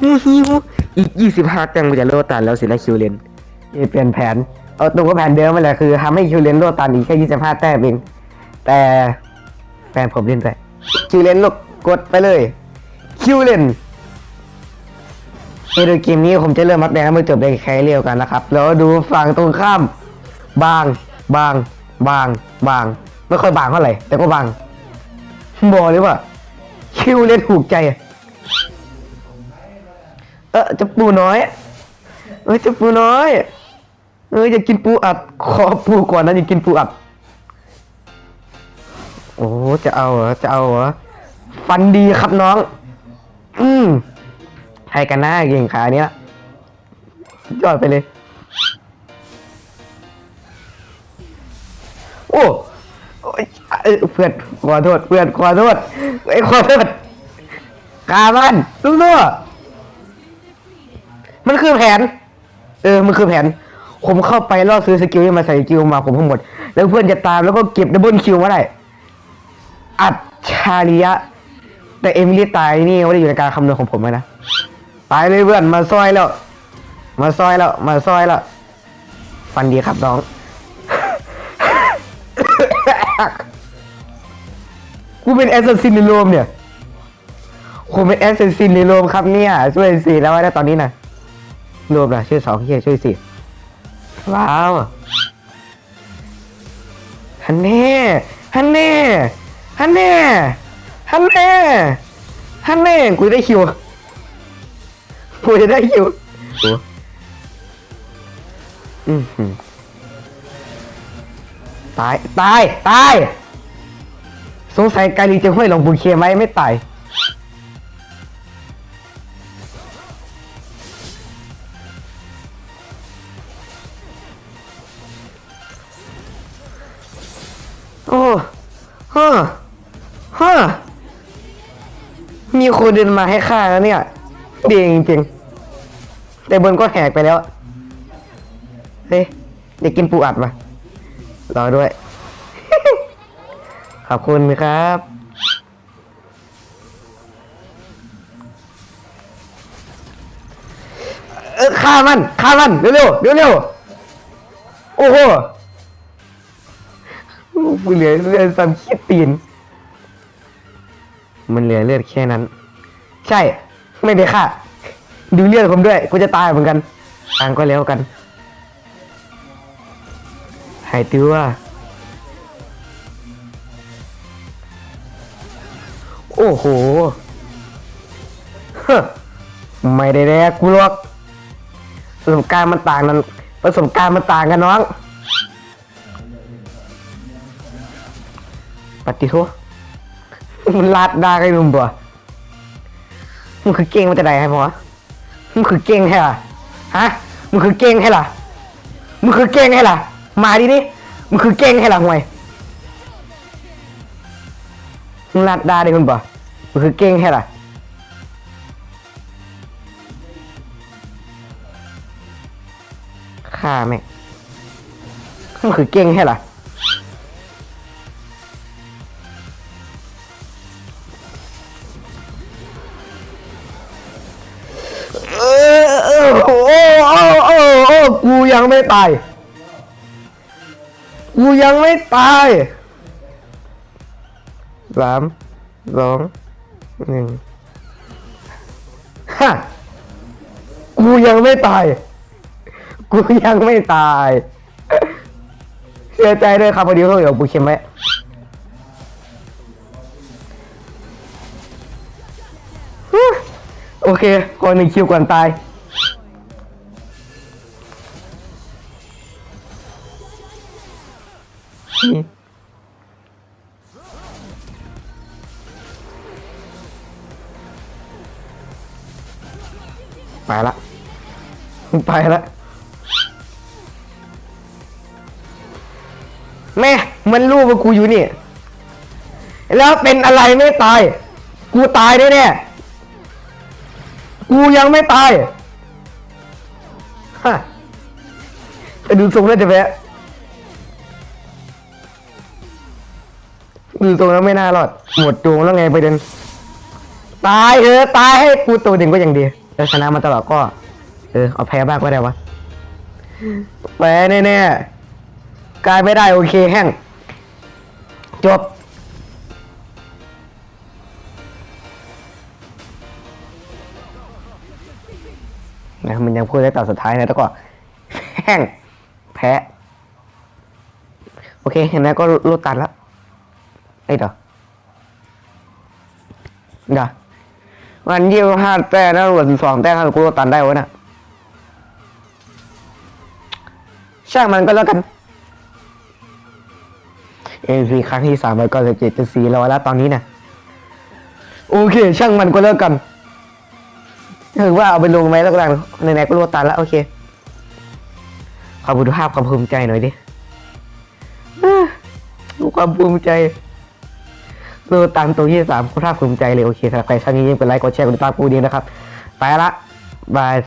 ฮิวฮิวอีกยี่สิบห้าแต้มกูจะโลตันแล้วสินะคิวเลนนี่เปลี่ยนแผน เอาตัวก็แผนเดิมมาแหละคือทำให้คิวเลนโลตันอีกแค่ยี่สิบห้าแต้มเองแต่แฟนผมเล่นไปคิวเลนลกกดไปเลยคิวเลนในโดยเกมนี้ผมจะเริ่มมัดแดงแล้วมือจบในแคเรียวกันนะครับ แล้วดูฝั่งตรงข้าม บาง บาง บาง บาง ไม่ค่อยบางเท่าไหร่แต่ก็บางบอกเลยว่าคิวเลนถูกใจเออจะปูน้อย เออจะปูน้อย เอออยากกินปูอัด ขอปูก่อนนะอยากกินปูอัด โอ้จะเอาเหรอจะเอาเหรอฟันดีครับน้อง อืมใครกันหน้าเก่งขาเนี้ยยอดไปเลย โอ้โอเอ้ยเพื่อนขอโทษเพื่อนขอโทษไอ้ขอโทษขามันสู้ๆ มันคือแผน เออ มันคือแผน ผมเข้าไปล่อซื้อสกิลให้มาใส่สกิลมาผมทั้งหมด แล้วเพื่อนจะตามแล้วก็เก็บดับเบิลคิวมาได้ อัจฉริยะ แต่เอมิลี่ตายนี่ไม่ได้อยู่ในการคำนวณของผมนะ ตายเลยเพื่อนมาซอยแล้ว มาซอยแล้ว มาซอยแล้วฟันดีครับน้อง กูเป็นแอสซัสซินในโรมเนี่ยผมเป็นแอสซัสซินในโรมครับเนี่ยช่วยสิแล้วไว้ได้ตอนนี้นะ โรมนะช่วยสองเฮียช่วยสิว้าวฮันเน่ฮันเน่ฮันเน่ฮันเน่ฮันเน่กูได้คิวกูจะได้คิวโอ้อือหือตาย ตาย ตาย สงสัยกาลีจะห้วยลงบุญเคไหมไม่ตาย โอ้ฮ่าฮ่ามีคนเดินมาให้ฆ่าแล้วเนี่ยดีจริงแต่บนก็แหกไปแล้ว เฮ้ยเด็กกินปูอัดมารอด้วย ขอบคุณครับ เออฆ่ามันฆ่ามัน เร็วเร็วเร็วเร็วๆโอ้โห กูเหลือเลือดซ้ำขี้ตีน มันเหลือเลือดแค่นั้น ใช่ ไม่ได้ฆ่าดูเลือดผมด้วย กูจะตายเหมือนกันต่างก็แล้วกัน หายตัวโอ้โหฮ้อไม่ได้แดกกูหรอกประสบการณ์มันต่างกัน ประสบการณ์มันต่างกันน้อง ปฏิโทษมันลาดได้ไอ้ลุงบ่มึงคือเก่งมาแต่ใดให้พอมึงคือเก่งให้ล่ะฮะมึงคือเก่งให้ล่ะมึงคือเก่งให้ล่ะ มาดิดิมึงคือเก่งให้ล่ะห่วยมึงลาดได้ได้คุณบ่มึงคือเก่งให้ล่ะฆ่าแม่งมึงคือเก่งให้ล่ะ กูยังไม่ตาย กูยังไม่ตายสามสองหนึ่งฮะกูยังไม่ตาย กูยังไม่ตาย เสียใจด้วยครับพอดีเขาอยู่กับปูเข็มไว้โอเคก่อนหนึ่งคิวก่อนตาย ไปละไปละแม่มันรู้ว่ากูอยู่นี่ แล้วเป็นอะไรไม่ตาย กูตายแน่ๆกูยังไม่ตายฮะดูทรงแล้วจะแว ดูทรงแล้วไม่น่ารอด หมดดวงแล้วไงประเด็นตายเออตายให้กูตัวหนึ่งก็ยังดีแล้วชนะมาตลอดก็ เออเอาแพ้บ้างก็ได้วะแพ้แน่ๆกลายไม่ได้โอเคแห้งจบนะมันยังพูดได้ตอนสุดท้ายนะแล้วก็แห้งแพ้ โอเคเห็นไหมก็รูดตันแล้ว ไอ้ยเดี๋ยวเดี๋ยวมันยี่ห้าแต้มนะรวมสองแต้มกูรูตันได้วะนะช่างมันก็แล้วกันเอ็นซีครั้งที่สามร้อยเก้าสิบเจ็ดจะสี่ร้อยแล้วตอนนี้นะโอเค ช่างมันก็แล้วกันถือว่าเอาไปลงไหมแล้วก็ได้ในไหนๆก็รู้ว่าตันแล้วโอเคขอบุญภาพความภูมิใจหน่อยดิความภูมิใจ สู้ตังตัวที่สามคุณภาพภูมิใจเลยโอเคสำหรับใครชอบนี้ยังเป็นไลค์กดแชร์กดติดตามกูดีนะครับ ไปละบาย